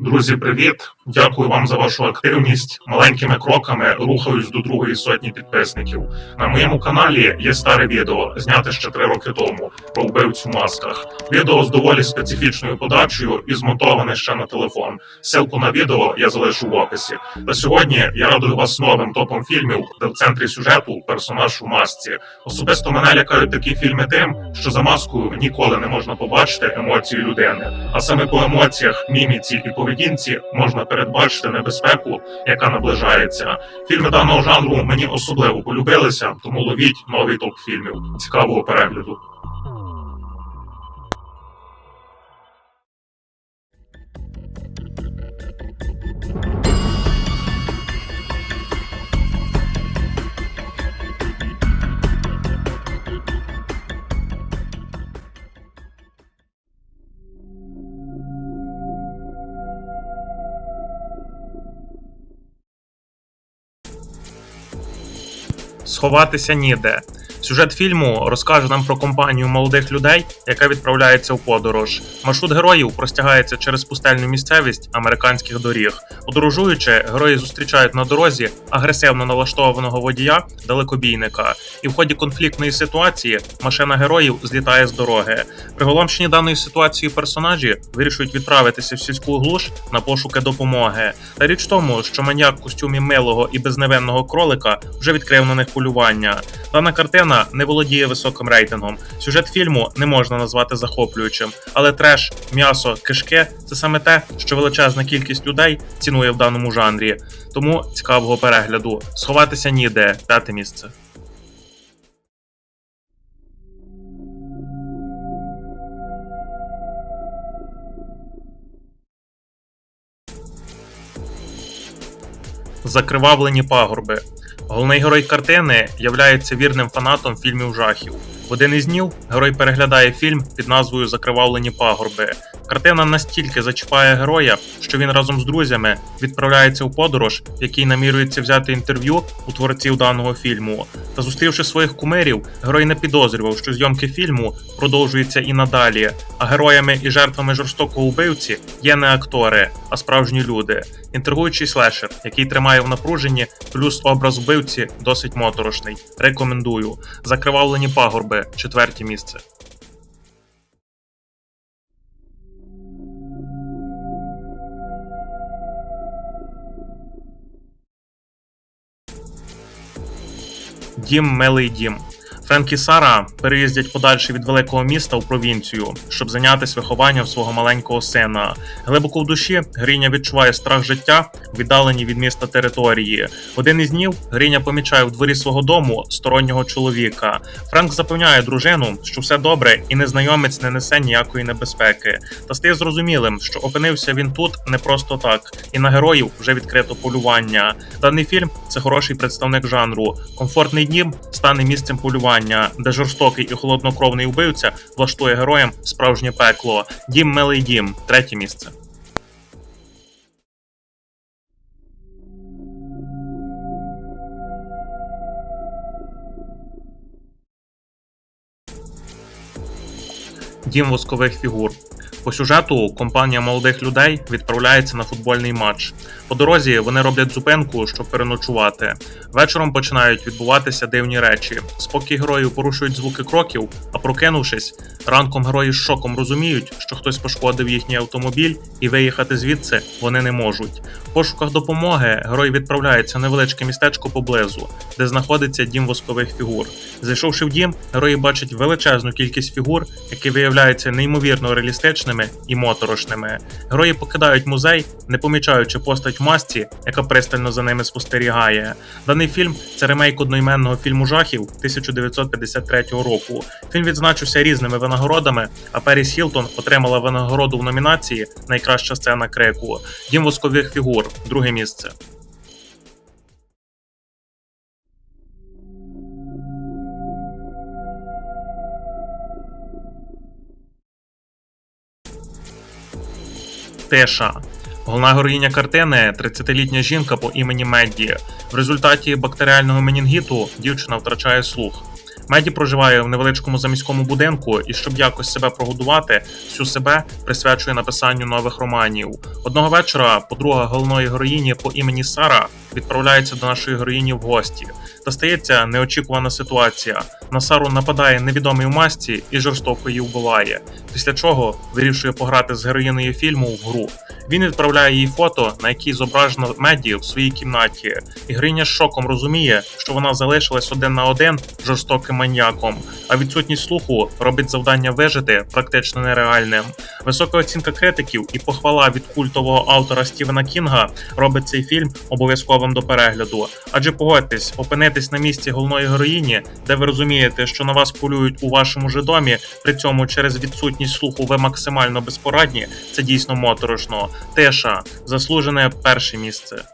Друзі, привіт! Дякую вам за вашу активність. Маленькими кроками рухаюсь до другої сотні підписників. На моєму каналі є старе відео, зняте ще три роки тому, про вбивцю в масках. Відео з доволі специфічною подачею і змонтоване ще на телефон. Ссылку на відео я залишу в описі. Та сьогодні я радую вас новим топом фільмів, де в центрі сюжету персонаж у масці. Особисто мене лякають такі фільми тим, що за маскою ніколи не можна побачити емоції людини. А саме по емоціях, міміці і поведінці можна передбачити небезпеку, яка наближається. Фільми даного жанру мені особливо полюбилися, тому ловіть новий топ фільмів. Цікавого перегляду. Сховатися ніде. Сюжет фільму розкаже нам про компанію молодих людей, яка відправляється у подорож. Маршрут героїв простягається через пустельну місцевість американських доріг. Подорожуючи, герої зустрічають на дорозі агресивно налаштованого водія далекобійника, і в ході конфліктної ситуації машина героїв злітає з дороги. Приголомшені даною ситуацією персонажі вирішують відправитися в сільську глуш на пошуки допомоги. Та річ в тому, що маньяк в костюмі милого і безневинного кролика вже відкрив на них полювання. Дана картина не володіє високим рейтингом. Сюжет фільму не можна назвати захоплюючим, але треш, м'ясо, кишки це саме те, що величезна кількість людей цінує в даному жанрі. Тому цікавого перегляду. Сховатися ніде, п'яте місце. Закривавлені пагорби. Головний герой картини являється вірним фанатом фільмів жахів. В один із днів герой переглядає фільм під назвою Закривавлені пагорби. Картина настільки зачіпає героя, що він разом з друзями відправляється у подорож, в якій намірується взяти інтерв'ю у творців даного фільму. Та зустрівши своїх кумирів, герой не підозрював, що зйомки фільму продовжуються і надалі. А героями і жертвами жорстокого вбивці є не актори, а справжні люди. Інтригуючий слешер, який тримає в напруженні, плюс образ вбивці досить моторошний. Рекомендую. Закривавлені пагорби, четверте місце. Дім Мелий дім. Френк і Сара переїздять подальше від великого міста у провінцію, щоб зайнятися вихованням свого маленького сина. Глибоко в душі Гріня відчуває страх життя, віддалені від міста території. Один із днів Гріня помічає в дворі свого дому стороннього чоловіка. Френк запевняє дружину, що все добре, і незнайомець не несе ніякої небезпеки. Та стає зрозумілим, що опинився він тут не просто так, і на героїв вже відкрито полювання. Даний фільм це хороший представник жанру. Комфортний дім стане місцем полювання, де жорстокий і холоднокровний вбивця влаштує героям справжнє пекло. Дім милий дім, третє місце. Дім воскових фігур. По сюжету компанія молодих людей відправляється на футбольний матч. По дорозі вони роблять зупинку, щоб переночувати. Вечором починають відбуватися дивні речі. Спокій героїв порушують звуки кроків, а прокинувшись, ранком герої з шоком розуміють, що хтось пошкодив їхній автомобіль, і виїхати звідси вони не можуть. В пошуках допомоги герої відправляються в невеличке містечко поблизу, де знаходиться дім воскових фігур. Зайшовши в дім, герої бачать величезну кількість фігур, які виявляються неймовірно реалістичними і моторошними. Герої покидають музей, не помічаючи постать в масці, яка пристально за ними спостерігає. Даний фільм це ремейк одноіменного фільму жахів 1953 року. Фільм відзначився різними винагородами, а Періс Хілтон отримала винагороду в номінації Найкраща сцена крику. Дім воскових фігур, друге місце. Теша. Головна героїня картини 30-літня жінка по імені Медді. В результаті бактеріального менінгіту дівчина втрачає слух. Меді проживає в невеличкому заміському будинку і, щоб якось себе прогодувати, всю себе присвячує написанню нових романів. Одного вечора подруга головної героїні по імені Сара відправляється до нашої героїні в гості. Та стається неочікувана ситуація. На Сару нападає невідомий у масці і жорстоко її вбиває. Після чого вирішує пограти з героїною фільму в гру. Він відправляє їй фото, на якій зображено Меді в своїй кімнаті. І героїня з шоком розуміє, що вона залишилась один на один жорстоким маньяком, а відсутність слуху робить завдання вижити практично нереальним. Висока оцінка критиків і похвала від культового автора Стівена Кінга робить цей фільм обов'язковим до перегляду. Адже погодьтесь, опинитись на місці головної героїні, де ви розумієте, що на вас полюють у вашому же домі, при цьому через відсутність слуху ви максимально безпорадні, це дійсно моторошно. Теша заслужене перше місце.